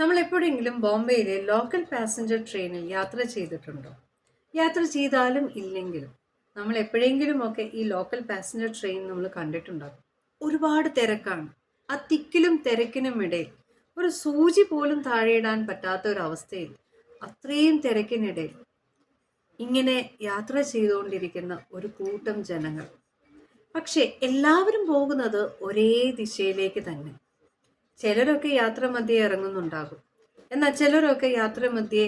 നമ്മൾ എപ്പോഴെങ്കിലും ബോംബെയിലെ ലോക്കൽ പാസഞ്ചർ ട്രെയിനിൽ യാത്ര ചെയ്തിട്ടുണ്ടോ? യാത്ര ചെയ്താലും ഇല്ലെങ്കിലും നമ്മൾ എപ്പോഴെങ്കിലും ഒക്കെ ഈ ലോക്കൽ പാസഞ്ചർ ട്രെയിൻ നമ്മൾ കണ്ടിട്ടുണ്ടാകും. ഒരുപാട് തിരക്കാണ്. ആ തിക്കിലും തിരക്കിനും ഇടയിൽ ഒരു സൂചി പോലും താഴെയിടാൻ പറ്റാത്ത ഒരു അവസ്ഥയിൽ അത്രയും തിരക്കിനിടയിൽ ഇങ്ങനെ യാത്ര ചെയ്തുകൊണ്ടിരിക്കുന്ന ഒരു കൂട്ടം ജനങ്ങൾ. പക്ഷെ എല്ലാവരും പോകുന്നത് ഒരേ ദിശയിലേക്ക് തന്നെ. ചിലരൊക്കെ യാത്ര മധ്യേ ഇറങ്ങുന്നുണ്ടാകും. എന്നാൽ ചിലരൊക്കെ യാത്ര മധ്യേ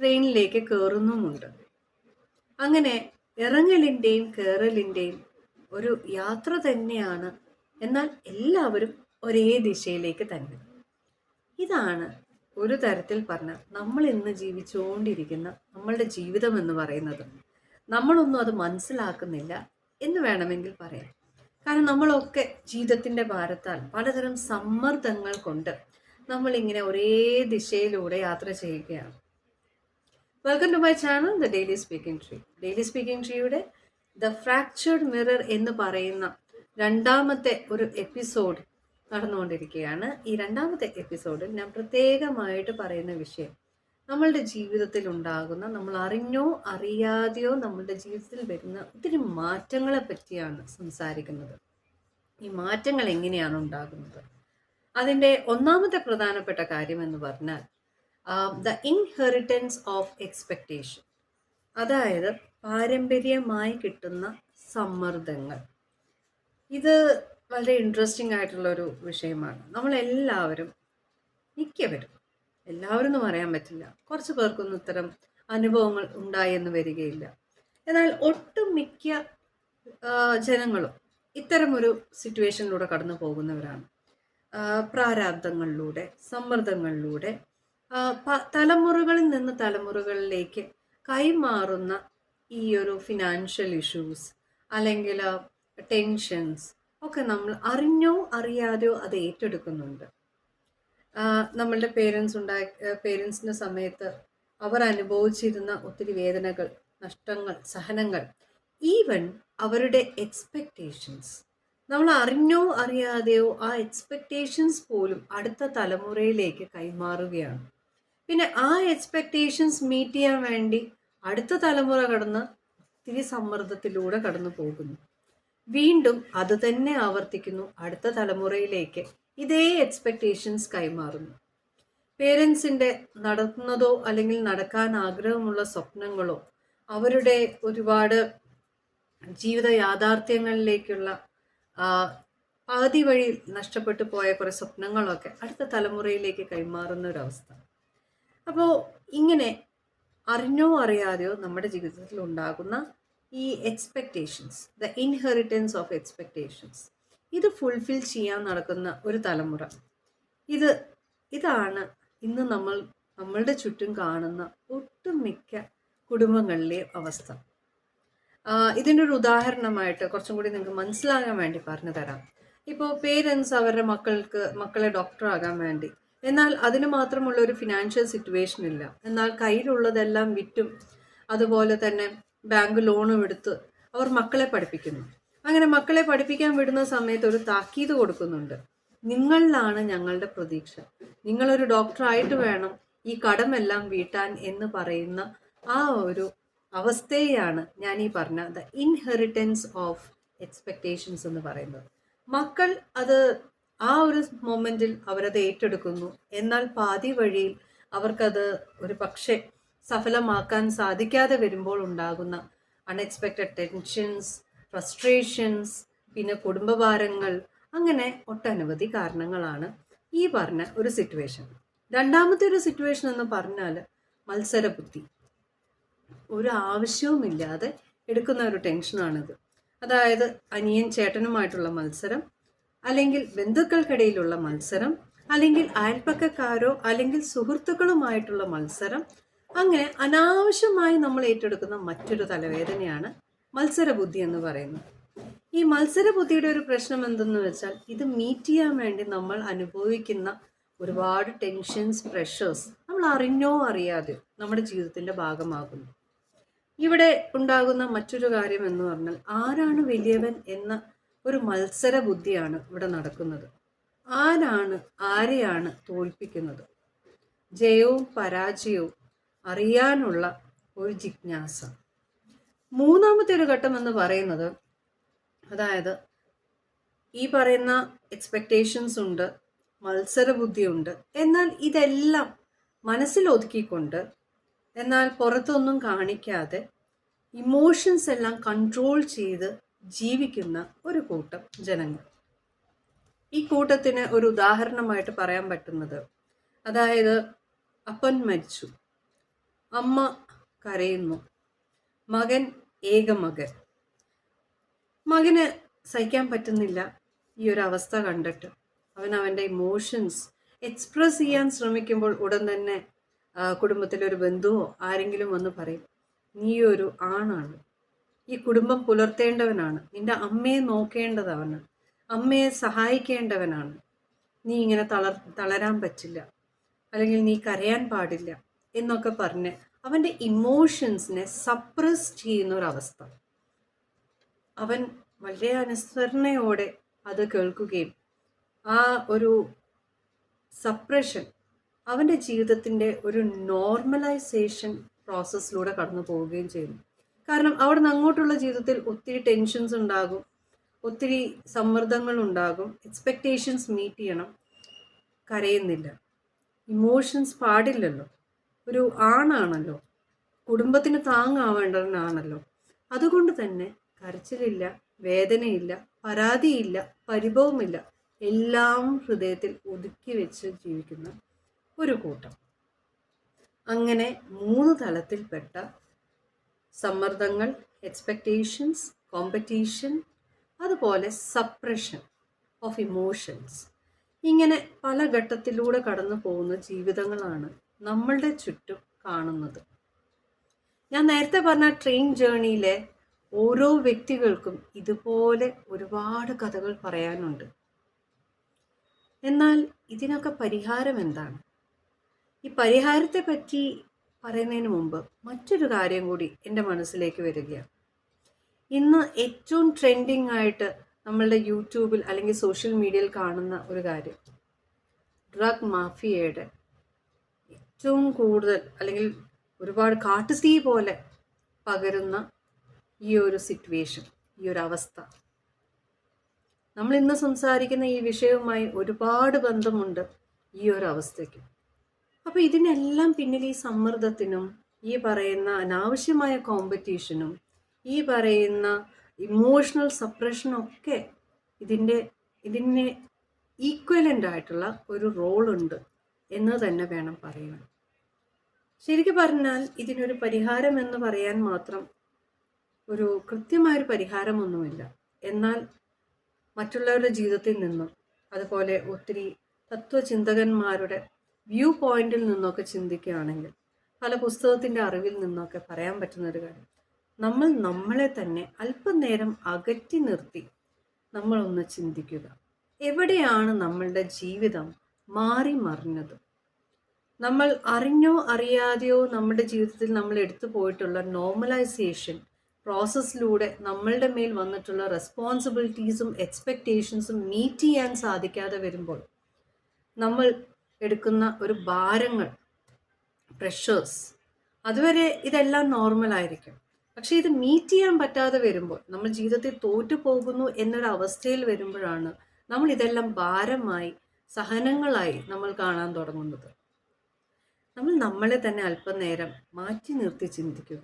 ട്രെയിനിലേക്ക് കയറുന്നുമുണ്ട് അങ്ങനെ ഇറങ്ങലിന്റെയും കയറലിന്റെയും ഒരു യാത്ര തന്നെയാണ് എന്നാൽ എല്ലാവരും ഒരേ ദിശയിലേക്ക് തന്നെ. ഇതാണ് ഒരു തരത്തിൽ പറഞ്ഞ നമ്മൾ ഇന്ന് ജീവിച്ചുകൊണ്ടിരിക്കുന്ന നമ്മളുടെ ജീവിതം എന്ന് പറയുന്നത്. നമ്മളൊന്നും അത് മനസ്സിലാക്കുന്നില്ല എന്ന് വേണമെങ്കിൽ പറയാം. കാരണം നമ്മളൊക്കെ ജീവിതത്തിന്റെ ഭാരത്താൽ പലതരം സമ്മർദ്ദങ്ങൾ കൊണ്ട് നമ്മളിങ്ങനെ ഒരേ ദിശയിലൂടെ യാത്ര ചെയ്യുകയാണ്. Welcome to my channel the daily speaking tree daily speaking ട്രീയുടെ ദ ഫ്രാക്ചേർഡ് മിറർ എന്ന് പറയുന്ന രണ്ടാമത്തെ ഒരു എപ്പിസോഡ് നടന്നുകൊണ്ടിരിക്കുകയാണ്. ഈ രണ്ടാമത്തെ എപ്പിസോഡിൽ ഞാൻ പ്രത്യേകമായിട്ട് പറയുന്ന വിഷയം നമ്മളുടെ ജീവിതത്തിൽ ഉണ്ടാകുന്ന നമ്മൾ അറിഞ്ഞോ അറിയാതെയോ നമ്മളുടെ ജീവിതത്തിൽ വരുന്ന ഒത്തിരി മാറ്റങ്ങളെ പറ്റിയാണ് സംസാരിക്കുന്നത്. ഈ മാറ്റങ്ങൾ എങ്ങനെയാണ് ഉണ്ടാകുന്നത്? അതിന്റെ ഒന്നാമത്തെ പ്രധാനപ്പെട്ട കാര്യം എന്ന് പറഞ്ഞാൽ ദ ഇൻഹെറിറ്റൻസ് ഓഫ് എക്സ്പെക്റ്റേഷൻ അതായത് പാരമ്പര്യമായി കിട്ടുന്ന സമ്മർദ്ദങ്ങൾ. ഇത് വളരെ ഇൻട്രസ്റ്റിംഗ് ആയിട്ടുള്ള ഒരു വിഷയമാണ്. നമ്മളെല്ലാവരും മിക്കവരും എല്ലാവരും ഒന്നും പറയാൻ പറ്റില്ല. കുറച്ച് പേർക്കൊന്നും ഇത്തരം അനുഭവങ്ങൾ ഉണ്ടായെന്ന് വരികയില്ല. എന്നാൽ ഒട്ടും മിക്ക ജനങ്ങളും ഇത്തരമൊരു സിറ്റുവേഷനിലൂടെ കടന്നു പോകുന്നവരാണ്. പ്രാരാബ്ദങ്ങളിലൂടെ സമ്മർദ്ദങ്ങളിലൂടെ തലമുറകളിൽ നിന്ന് തലമുറകളിലേക്ക് കൈമാറുന്ന ഈ ഒരു ഫിനാൻഷ്യൽ ഇഷ്യൂസ് അല്ലെങ്കിൽ ടെൻഷൻസ് ഒക്കെ നമ്മൾ അറിഞ്ഞോ അറിയാതെയോ അത് ഏറ്റെടുക്കുന്നുണ്ട്. നമ്മളുടെ പേരൻസ് ഉണ്ടായി പേരൻസിന്റെ സമയത്ത് അവർ അനുഭവിച്ചിരുന്ന ഒത്തിരി വേദനകൾ നഷ്ടങ്ങൾ സഹനങ്ങൾ ഈവൻ അവരുടെ എക്സ്പെക്റ്റേഷൻസ് നമ്മൾ അറിഞ്ഞോ അറിയാതെയോ ആ എക്സ്പെക്റ്റേഷൻസ് പോലും അടുത്ത തലമുറയിലേക്ക് കൈമാറുകയാണ്. പിന്നെ ആ എക്സ്പെക്റ്റേഷൻസ് മീറ്റ് ചെയ്യാൻ വേണ്ടി അടുത്ത തലമുറ കടന്ന് ഒത്തിരി സമ്മർദ്ദത്തിലൂടെ കടന്നു പോകുന്നു. വീണ്ടും അത് തന്നെ ആവർത്തിക്കുന്നു അടുത്ത തലമുറയിലേക്ക്. ഇതേ എക്സ്പെക്റ്റേഷൻസ് കൈമാറുന്നു. പേരൻസിന്റെ നടക്കുന്നതോ അല്ലെങ്കിൽ നടക്കാൻ ആഗ്രഹമുള്ള സ്വപ്നങ്ങളോ അവരുടെ ഒരുപാട് ജീവിത യാഥാർത്ഥ്യങ്ങളിലേക്കുള്ള പകുതി വഴി നഷ്ടപ്പെട്ടു പോയ കുറേ സ്വപ്നങ്ങളൊക്കെ അടുത്ത തലമുറയിലേക്ക് കൈമാറുന്ന ഒരവസ്ഥ അപ്പോൾ ഇങ്ങനെ അറിഞ്ഞോ അറിയാതെയോ നമ്മുടെ ജീവിതത്തിൽ ഉണ്ടാകുന്ന ഈ expectations the inheritance of expectations ഇത് ഫുൾഫിൽ ചെയ്യാൻ നടക്കുന്ന ഒരു തലമുറ. ഇത് ഇതാണ് ഇന്ന് നമ്മൾ നമ്മളുടെ ചുറ്റും കാണുന്ന ഒട്ടുമിക്ക കുടുംബങ്ങളിലെയും അവസ്ഥ. ഇതിന്റെ ഒരു ഉദാഹരണമായിട്ട് കുറച്ചും കൂടി നിങ്ങൾക്ക് മനസ്സിലാകാൻ വേണ്ടി പറഞ്ഞു തരാം. ഇപ്പോൾ പേരൻസ് അവരുടെ മക്കൾക്ക് മക്കളെ ഡോക്ടറാകാൻ വേണ്ടി. എന്നാൽ അതിന് മാത്രമുള്ള ഒരു ഫിനാൻഷ്യൽ സിറ്റുവേഷൻ ഇല്ല. എന്നാൽ കയ്യിലുള്ളതെല്ലാം വിറ്റും അതുപോലെ തന്നെ ബാങ്ക് ലോണും എടുത്ത് അവർ മക്കളെ പഠിപ്പിക്കുന്നു. അങ്ങനെ മക്കളെ പഠിപ്പിക്കാൻ വിടുന്ന സമയത്ത് ഒരു താക്കീത് കൊടുക്കുന്നുണ്ട്. നിങ്ങളിലാണ് ഞങ്ങളുടെ പ്രതീക്ഷ. നിങ്ങളൊരു ഡോക്ടറായിട്ട് വേണം ഈ കടമെല്ലാം വീട്ടാൻ എന്ന് പറയുന്ന ആ ഒരു അവസ്ഥയെയാണ് ഞാൻ ഈ പറഞ്ഞ ദ ഇൻഹെറിറ്റൻസ് ഓഫ് എക്സ്പെക്റ്റേഷൻസ് എന്ന് പറയുന്നത്. മക്കൾ അത് ആ ഒരു മൊമെന്റിൽ അവരത് ഏറ്റെടുക്കുന്നു. എന്നാൽ പാതി വഴിയിൽ അവർക്കത് ഒരു പക്ഷേ സഫലമാക്കാൻ സാധിക്കാതെ വരുമ്പോൾ ഉണ്ടാകുന്ന അൺഎക്സ്പെക്റ്റഡ് ടെൻഷൻസ് ഫ്രസ്ട്രേഷൻസ് പിന്നെ കുടുംബഭാരങ്ങൾ അങ്ങനെ ഒട്ടനവധി കാരണങ്ങളാണ് ഈ പറഞ്ഞ ഒരു സിറ്റുവേഷൻ രണ്ടാമത്തെ ഒരു സിറ്റുവേഷൻ എന്ന് പറഞ്ഞാൽ മത്സരബുദ്ധി. ഒരു ആവശ്യവുമില്ലാതെ എടുക്കുന്ന ഒരു ടെൻഷനാണിത് അതായത് അനിയൻ ചേട്ടനുമായിട്ടുള്ള മത്സരം അല്ലെങ്കിൽ ബന്ധുക്കൾക്കിടയിലുള്ള മത്സരം അല്ലെങ്കിൽ അയൽപ്പക്കക്കാരോ അല്ലെങ്കിൽ സുഹൃത്തുക്കളുമായിട്ടുള്ള മത്സരം അങ്ങനെ അനാവശ്യമായി നമ്മൾ ഏറ്റെടുക്കുന്ന മറ്റൊരു തലവേദനയാണ് മത്സരബുദ്ധി എന്ന് പറയുന്നു. ഈ മത്സരബുദ്ധിയുടെ ഒരു പ്രശ്നം എന്തെന്ന് വെച്ചാൽ ഇത് മീറ്റ് ചെയ്യാൻ വേണ്ടി നമ്മൾ അനുഭവിക്കുന്ന ഒരുപാട് ടെൻഷൻസ് പ്രഷേഴ്സ് നമ്മൾ അറിഞ്ഞോ അറിയാതെയോ നമ്മുടെ ജീവിതത്തിന്റെ ഭാഗമാകുന്നു. ഇവിടെ ഉണ്ടാകുന്ന മറ്റൊരു കാര്യം എന്ന് പറഞ്ഞാൽ ആരാണ് വലിയവൻ എന്ന ഒരു മത്സര ബുദ്ധിയാണ് ഇവിടെ നടക്കുന്നത്. ആരാണ് ആരെയാണ് തോൽപ്പിക്കുന്നത്? ജയവും പരാജയവും അറിയാനുള്ള ഒരു ജിജ്ഞാസ. മൂന്നാമത്തെ ഒരു ഘട്ടം എന്ന് പറയുന്നത് അതായത് ഈ പറയുന്ന എക്സ്പെക്റ്റേഷൻസ് ഉണ്ട് മത്സരബുദ്ധിയുണ്ട് എന്നാൽ ഇതെല്ലാം മനസ്സിൽ ഒതുക്കിക്കൊണ്ട് എന്നാൽ പുറത്തൊന്നും കാണിക്കാതെ ഇമോഷൻസ് എല്ലാം കൺട്രോൾ ചെയ്ത് ജീവിക്കുന്ന ഒരു കൂട്ടം ജനങ്ങൾ. ഈ കൂട്ടത്തിന് ഒരു ഉദാഹരണമായിട്ട് പറയാൻ പറ്റുന്നത് അതായത് അപ്പൻ മരിച്ചു അമ്മ കരയുന്നു മകൻ ഏക മകൻ മകന് സഹിക്കാൻ പറ്റുന്നില്ല ഈ ഒരു അവസ്ഥ കണ്ടിട്ട്. അവൻ അവന്റെ ഇമോഷൻസ് എക്സ്പ്രസ് ചെയ്യാൻ ശ്രമിക്കുമ്പോൾ ഉടൻ തന്നെ കുടുംബത്തിലെ ഒരു ബന്ധുവോ ആരെങ്കിലും വന്ന് പറയും നീ ഒരു ആണാണ്. ഈ കുടുംബം പുലർത്തേണ്ടവനാണ്. നിന്റെ അമ്മയെ നോക്കേണ്ടതവന് അമ്മയെ സഹായിക്കേണ്ടവനാണ്. നീ ഇങ്ങനെ തളർ തളരാൻ പറ്റില്ല. അല്ലെങ്കിൽ നീ കരയാൻ പാടില്ല എന്നൊക്കെ പറഞ്ഞ് അവന്റെ ഇമോഷൻസിനെ സപ്രസ് ചെയ്യുന്ന ഒരവസ്ഥ അവൻ വളരെ അനുസരണയോടെ അത് കേൾക്കുകയും ആ ഒരു സപ്രഷൻ അവന്റെ ജീവിതത്തിന്റെ ഒരു നോർമലൈസേഷൻ പ്രോസസ്സിലൂടെ കടന്നു പോവുകയും ചെയ്യുന്നു. കാരണം അവിടെ നിന്ന് അങ്ങോട്ടുള്ള ജീവിതത്തിൽ ഒത്തിരി ടെൻഷൻസ് ഉണ്ടാകും ഒത്തിരി സമ്മർദ്ദങ്ങൾ ഉണ്ടാകും എക്സ്പെക്റ്റേഷൻസ് മീറ്റ് ചെയ്യണം കരയുന്നില്ല. ഇമോഷൻസ് പാടില്ലല്ലോ. ഒരു ആണാണല്ലോ. കുടുംബത്തിന് താങ്ങാവേണ്ടവനാണല്ലോ. അതുകൊണ്ട് തന്നെ കരച്ചിലില്ല വേദനയില്ല പരാതിയില്ല പരിഭവമില്ല. എല്ലാം ഹൃദയത്തിൽ ഒതുക്കി വെച്ച് ജീവിക്കുന്ന ഒരു കൂട്ടം. അങ്ങനെ മൂന്ന് തലത്തിൽപ്പെട്ട സമ്മർദ്ദങ്ങൾ എക്സ്പെക്റ്റേഷൻസ് കോമ്പറ്റീഷൻ അതുപോലെ സപ്രഷൻ ഓഫ് ഇമോഷൻസ് ഇങ്ങനെ പല ഘട്ടത്തിലൂടെ കടന്നു പോകുന്ന ജീവിതങ്ങളാണ് നമ്മളുടെ ചുറ്റും കാണുന്നത്. ഞാൻ നേരത്തെ പറഞ്ഞ ട്രെയിൻ ജേണിയിലെ ഓരോ വ്യക്തികൾക്കും ഇതുപോലെ ഒരുപാട് കഥകൾ പറയാനുണ്ട്. എന്നാൽ ഇതിനൊക്കെ പരിഹാരം എന്താണ്? ഈ പരിഹാരത്തെ പറ്റി പറയുന്നതിന് മുമ്പ് മറ്റൊരു കാര്യം കൂടി എന്റെ മനസ്സിലേക്ക് വരികയാണ്. ഇന്ന് ഏറ്റവും ട്രെൻഡിങ് ആയിട്ട് നമ്മളുടെ യൂട്യൂബിൽ അല്ലെങ്കിൽ സോഷ്യൽ മീഡിയയിൽ കാണുന്ന ഒരു കാര്യം. ഡ്രഗ് മാഫിയയുടെ ഏറ്റവും കൂടുതൽ അല്ലെങ്കിൽ ഒരുപാട് കാട്ടുതീ പോലെ പകരുന്ന ഈ ഒരു സിറ്റുവേഷൻ ഈ ഒരു അവസ്ഥ. നമ്മൾ ഇന്ന് സംസാരിക്കുന്ന ഈ വിഷയവുമായി ഒരുപാട് ബന്ധമുണ്ട് ഈ ഒരു അവസ്ഥയ്ക്ക്. അപ്പോൾ ഇതിനെല്ലാം പിന്നിൽ ഈ സമ്മർദ്ദത്തിനും ഈ പറയുന്ന അനാവശ്യമായ കോമ്പറ്റീഷനും ഈ പറയുന്ന ഇമോഷണൽ സപ്രഷനും ഒക്കെ ഇതിന്റെ ഇതിന് ഈക്വലന്റ് ആയിട്ടുള്ള ഒരു റോളുണ്ട് എന്ന് തന്നെ വേണം പറയാൻ ശരിക്കും പറഞ്ഞാൽ ഇതിനൊരു പരിഹാരം എന്ന് പറയാൻ മാത്രം ഒരു കൃത്യമായൊരു പരിഹാരമൊന്നുമില്ല. എന്നാൽ മറ്റുള്ളവരുടെ ജീവിതത്തിൽ നിന്നും അതുപോലെ ഒത്തിരി തത്വചിന്തകന്മാരുടെ വ്യൂ പോയിന്റിൽ നിന്നൊക്കെ ചിന്തിക്കുകയാണെങ്കിൽ പല പുസ്തകത്തിന്റെ അറിവിൽ നിന്നൊക്കെ പറയാൻ പറ്റുന്ന ഒരു കാര്യം നമ്മൾ നമ്മളെ തന്നെ അല്പനേരം അകറ്റി നിർത്തി നമ്മളൊന്ന് ചിന്തിക്കുക. എവിടെയാണ് നമ്മളുടെ ജീവിതം മാറി മറിഞ്ഞത്? നമ്മൾ അറിഞ്ഞോ അറിയാതെയോ നമ്മുടെ ജീവിതത്തിൽ നമ്മൾ എടുത്തു പോയിട്ടുള്ള നോർമലൈസേഷൻ പ്രോസസ്സിലൂടെ നമ്മളുടെ മേൽ വന്നിട്ടുള്ള റെസ്പോൺസിബിലിറ്റീസും എക്സ്പെക്റ്റേഷൻസും മീറ്റ് ചെയ്യാൻ സാധിക്കാതെ വരുമ്പോൾ നമ്മൾ എടുക്കുന്ന ഒരു ഭാരങ്ങൾ പ്രഷേഴ്സ് അതുവരെ ഇതെല്ലാം നോർമൽ ആയിരിക്കും. പക്ഷേ ഇത് മീറ്റ് ചെയ്യാൻ പറ്റാതെ വരുമ്പോൾ നമ്മൾ ജീവിതത്തിൽ തോറ്റു പോകുന്നു എന്നൊരു അവസ്ഥയിൽ വരുമ്പോഴാണ് നമ്മൾ ഇതെല്ലാം ഭാരമായി സഹനങ്ങളായി നമ്മൾ കാണാൻ തുടങ്ങുന്നത്. നമ്മൾ നമ്മളെ തന്നെ അല്പനേരം മാറ്റി നിർത്തി ചിന്തിക്കുക.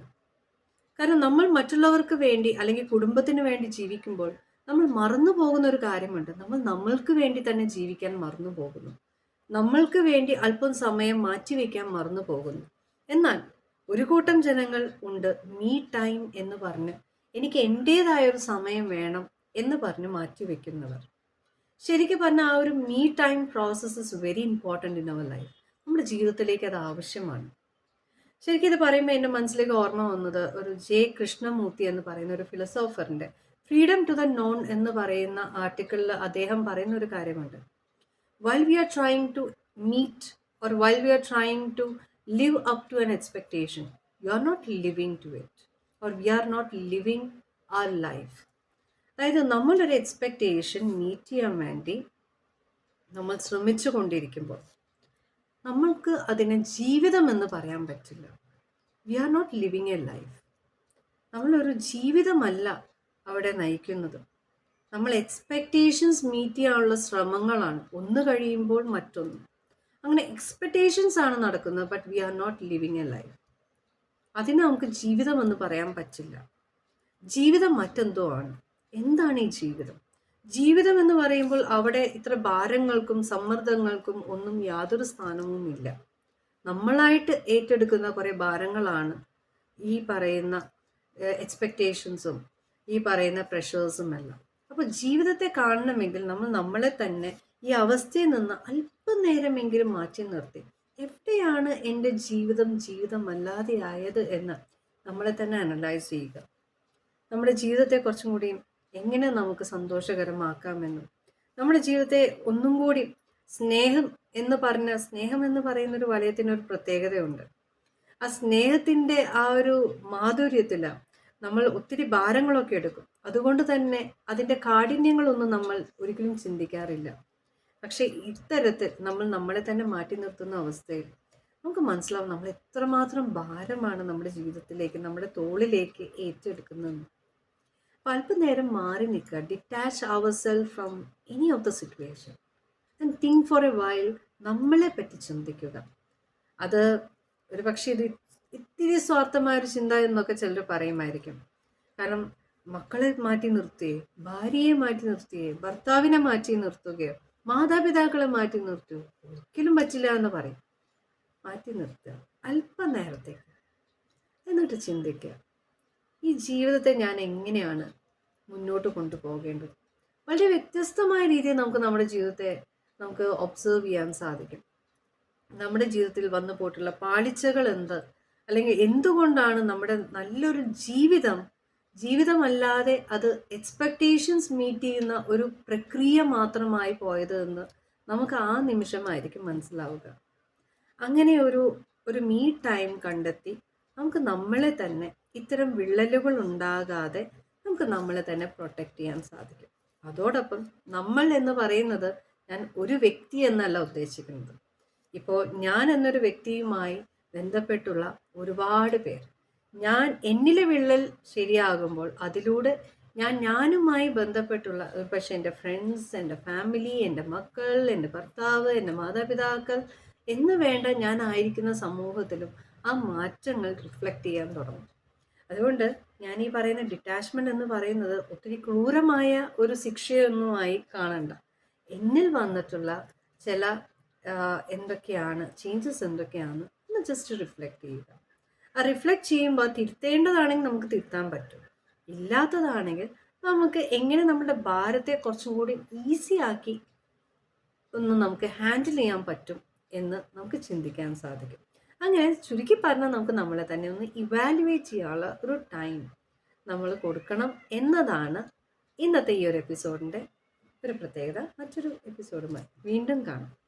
കാരണം നമ്മൾ മറ്റുള്ളവർക്ക് വേണ്ടി അല്ലെങ്കിൽ കുടുംബത്തിന് വേണ്ടി ജീവിക്കുമ്പോൾ നമ്മൾ മറന്നു പോകുന്ന ഒരു കാര്യമുണ്ട്. നമ്മൾ നമ്മൾക്ക് വേണ്ടി തന്നെ ജീവിക്കാൻ മറന്നു പോകുന്നു. നമ്മൾക്ക് വേണ്ടി അല്പം സമയം മാറ്റിവെക്കാൻ മറന്നു പോകുന്നു. എന്നാൽ ഒരു കൂട്ടം ജനങ്ങൾ ഉണ്ട് മീ ടൈം എന്ന് പറഞ്ഞ് എനിക്ക് എന്റേതായ ഒരു സമയം വേണം എന്ന് പറഞ്ഞ് മാറ്റിവെക്കുന്നവർ ശരിക്കും പറഞ്ഞാൽ ആ ഒരു me time process is very important in our life നമ്മുടെ ജീവിതത്തിലേക്ക് അത് ആവശ്യമാണ്. ശരിക്കും ഇത് പറയുമ്പോൾ എന്റെ മനസ്സിലേക്ക് ഓർമ്മ വന്നത് ഒരു ജെ കൃഷ്ണമൂർത്തി എന്ന് പറയുന്ന ഒരു ഫിലോസോഫറിന്റെ ഫ്രീഡം ടു ദ നോൺ എന്ന് പറയുന്ന ആർട്ടിക്കിളിൽ അദ്ദേഹം പറയുന്ന ഒരു കാര്യമുണ്ട്. While we are trying to meet or while we are trying to live up to an expectation you are not living to it or we are not living our life അതായത് നമ്മളൊരു expectation meet ചെയ്യാൻ വേണ്ടി നമ്മൾ ശ്രമിച്ചു കൊണ്ടിരിക്കുമ്പോൾ നമ്മൾക്ക് അതിനെ ജീവിതം എന്ന് പറയാൻ പറ്റില്ല. We are not living a life നമ്മളൊരു ജീവിതമല്ല അവിടെ നയിക്കുന്നത്. നമ്മൾ എക്സ്പെക്റ്റേഷൻസ് മീറ്റ് ചെയ്യാനുള്ള ശ്രമങ്ങളാണ്. ഒന്ന് കഴിയുമ്പോൾ മറ്റൊന്ന്. അങ്ങനെ എക്സ്പെക്റ്റേഷൻസ് ആണ് നടക്കുന്നത് but we are not living a life അതിനെ നമുക്ക് ജീവിതം എന്ന് പറയാൻ പറ്റില്ല. ജീവിതം മറ്റെന്തോ ആണ്. എന്താണ് ഈ ജീവിതം? ജീവിതം എന്ന് പറയുമ്പോൾ അവിടെ ഇത്ര ഭാരങ്ങൾക്കും സമ്മർദ്ദങ്ങൾക്കും ഒന്നും യാതൊരു സ്ഥാനവും ഇല്ല. നമ്മളായിട്ട് ഏറ്റെടുക്കുന്ന കുറേ ഭാരങ്ങളാണ് ഈ പറയുന്ന എക്സ്പെക്റ്റേഷൻസും ഈ പറയുന്ന പ്രഷേഴ്സും എല്ലാം. അപ്പോൾ ജീവിതത്തെ കാണണമെങ്കിൽ നമ്മൾ നമ്മളെ തന്നെ ഈ അവസ്ഥയിൽ നിന്ന് അല്പനേരമെങ്കിലും മാറ്റി നിർത്തി. എവിടെയാണ് എന്റെ ജീവിതം ജീവിതമല്ലാതെയായത് എന്ന് നമ്മളെ തന്നെ അനലൈസ് ചെയ്യുക. നമ്മുടെ ജീവിതത്തെ കുറച്ചും കൂടി എങ്ങനെ നമുക്ക് സന്തോഷകരമാക്കാമെന്നും. നമ്മുടെ ജീവിതത്തെ ഒന്നും കൂടി സ്നേഹം എന്ന് പറഞ്ഞ സ്നേഹം എന്ന് പറയുന്ന ഒരു വലയത്തിനൊരു പ്രത്യേകതയുണ്ട്. ആ സ്നേഹത്തിന്റെ ആ ഒരു മാധുര്യത്തിൽ നമ്മൾ ഒത്തിരി ഭാരങ്ങളൊക്കെ എടുക്കും. അതുകൊണ്ട് തന്നെ അതിന്റെ കാഠിന്യങ്ങളൊന്നും നമ്മൾ ഒരിക്കലും ചിന്തിക്കാറില്ല. പക്ഷേ ഇത്തരത്തിൽ നമ്മൾ നമ്മളെ തന്നെ മാറ്റി നിർത്തുന്ന അവസ്ഥയിൽ നമുക്ക് മനസ്സിലാവും നമ്മൾ എത്രമാത്രം ഭാരമാണ് നമ്മുടെ ജീവിതത്തിലേക്ക് നമ്മുടെ തോളിലേക്ക് ഏറ്റെടുക്കുന്നതെന്ന്. അല്പനേരം മാറി നിൽക്കുക. Detach our self from any of the situation and think for a while നമ്മളെ പറ്റി ചിന്തിക്കുക. അത് ഒരു പക്ഷേ ഇത് ഇത്തിരി സ്വാർത്ഥമായ ഒരു ചിന്ത എന്നൊക്കെ ചിലർ പറയുമായിരിക്കും. കാരണം മക്കളെ മാറ്റി നിർത്തുകയോ ഭാര്യയെ മാറ്റി നിർത്തുകയോ ഭർത്താവിനെ മാറ്റി നിർത്തുകയോ മാതാപിതാക്കളെ മാറ്റി നിർത്തുകയോ ഒരിക്കലും പറ്റില്ല എന്ന് പറയും. മാറ്റി നിർത്തുക. അല്പനേരത്തേക്ക് എന്നിട്ട് ചിന്തിക്കുക. ഈ ജീവിതത്തെ ഞാൻ എങ്ങനെയാണ് മുന്നോട്ട് കൊണ്ടുപോകേണ്ടത്? വളരെ വ്യത്യസ്തമായ രീതിയിൽ നമുക്ക് നമ്മുടെ ജീവിതത്തെ നമുക്ക് ഒബ്സേർവ് ചെയ്യാൻ സാധിക്കും. നമ്മുടെ ജീവിതത്തിൽ വന്നു പോയിട്ടുള്ള പാളിച്ചകൾ എന്ത്? അല്ലെങ്കിൽ എന്തുകൊണ്ടാണ് നമ്മുടെ നല്ലൊരു ജീവിതം ജീവിതമല്ലാതെ അത് എക്സ്പെക്റ്റേഷൻസ് മീറ്റ് ചെയ്യുന്ന ഒരു പ്രക്രിയ മാത്രമായി പോയത് എന്ന് നമുക്ക് ആ നിമിഷമായിരിക്കും മനസ്സിലാവുക. അങ്ങനെ ഒരു ഒരു മീ ടൈം കണ്ടെത്തി നമുക്ക് നമ്മളെ തന്നെ ഇത്തരം വിള്ളലുകൾ ഉണ്ടാകാതെ നമുക്ക് നമ്മളെ തന്നെ പ്രൊട്ടക്റ്റ് ചെയ്യാൻ സാധിക്കും. അതോടൊപ്പം നമ്മൾ എന്ന് പറയുന്നത് ഞാൻ ഒരു വ്യക്തി എന്നല്ല ഉദ്ദേശിക്കുന്നത്. ഇപ്പോൾ ഞാൻ എന്നൊരു വ്യക്തിയുമായി ബന്ധപ്പെട്ടുള്ള ഒരുപാട് പേർ. ഞാൻ എന്നിലെ വിള്ളൽ ശരിയാകുമ്പോൾ അതിലൂടെ ഞാൻ ഞാനുമായി ബന്ധപ്പെട്ടുള്ള പക്ഷേ എന്റെ ഫ്രണ്ട്സ് എന്റെ ഫാമിലി എന്റെ മക്കൾ എന്റെ ഭർത്താവ് എന്റെ മാതാപിതാക്കൾ എന്ന് വേണ്ട ഞാൻ ആയിരിക്കുന്ന സമൂഹത്തിലും ആ മാറ്റങ്ങൾ റിഫ്ലക്റ്റ് ചെയ്യാൻ തുടങ്ങും. അതുകൊണ്ട് ഞാൻ ഈ പറയുന്ന ഡിറ്റാച്ച്മെന്റ് എന്ന് പറയുന്നത് ഒത്തിരി ക്രൂരമായ ഒരു ശിക്ഷയൊന്നുമായി കാണണ്ട. എന്നിൽ വന്നിട്ടുള്ള ചില എന്തൊക്കെയാണ് ചേഞ്ചസ് എന്തൊക്കെയാണ് എന്ന് ജസ്റ്റ് റിഫ്ലക്റ്റ് ചെയ്യുക. ആ റിഫ്ലക്റ്റ് ചെയ്യുമ്പോൾ തിരുത്തേണ്ടതാണെങ്കിൽ നമുക്ക് തിരുത്താൻ പറ്റും. ഇല്ലാത്തതാണെങ്കിൽ നമുക്ക് എങ്ങനെ നമ്മുടെ ഭാരത്തെ കുറച്ചും കൂടി ഈസി ആക്കി ഒന്ന് നമുക്ക് ഹാൻഡിൽ ചെയ്യാൻ പറ്റും എന്ന് നമുക്ക് ചിന്തിക്കാൻ സാധിക്കും. അങ്ങനെ ചുരുക്കി പറഞ്ഞാൽ നമുക്ക് നമ്മളെ തന്നെ ഒന്ന് ഇവാലുവേറ്റ് ചെയ്യാനുള്ള ഒരു ടൈം നമ്മൾ കൊടുക്കണം എന്നതാണ് ഇന്നത്തെ ഈ ഒരു എപ്പിസോഡിന്റെ ഒരു പ്രത്യേകത. മറ്റൊരു എപ്പിസോഡുമായി വീണ്ടും കാണാം.